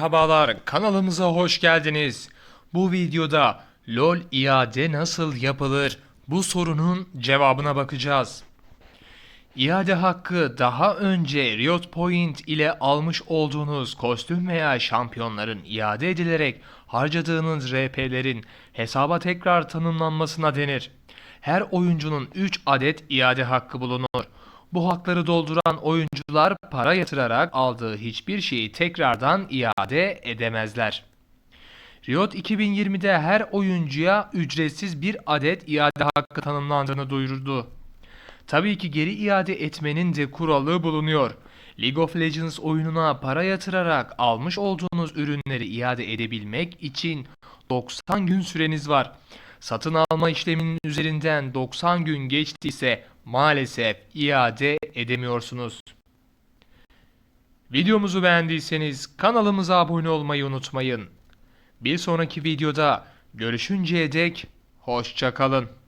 Merhabalar, kanalımıza hoş geldiniz. Bu videoda LoL iade nasıl yapılır? Bu sorunun cevabına bakacağız. İade hakkı daha önce Riot Point ile almış olduğunuz kostüm veya şampiyonların iade edilerek harcadığınız RP'lerin hesaba tekrar tanımlanmasına denir. Her oyuncunun 3 adet iade hakkı bulunur. Bu hakları dolduran oyuncular para yatırarak aldığı hiçbir şeyi tekrardan iade edemezler. Riot 2020'de her oyuncuya ücretsiz bir adet iade hakkı tanımlandığını duyurdu. Tabii ki geri iade etmenin de kuralı bulunuyor. League of Legends oyununa para yatırarak almış olduğunuz ürünleri iade edebilmek için 90 gün süreniz var. Satın alma işleminin üzerinden 90 gün geçtiyse maalesef iade edemiyorsunuz. Videomuzu beğendiyseniz kanalımıza abone olmayı unutmayın. Bir sonraki videoda görüşünceye dek hoşça kalın.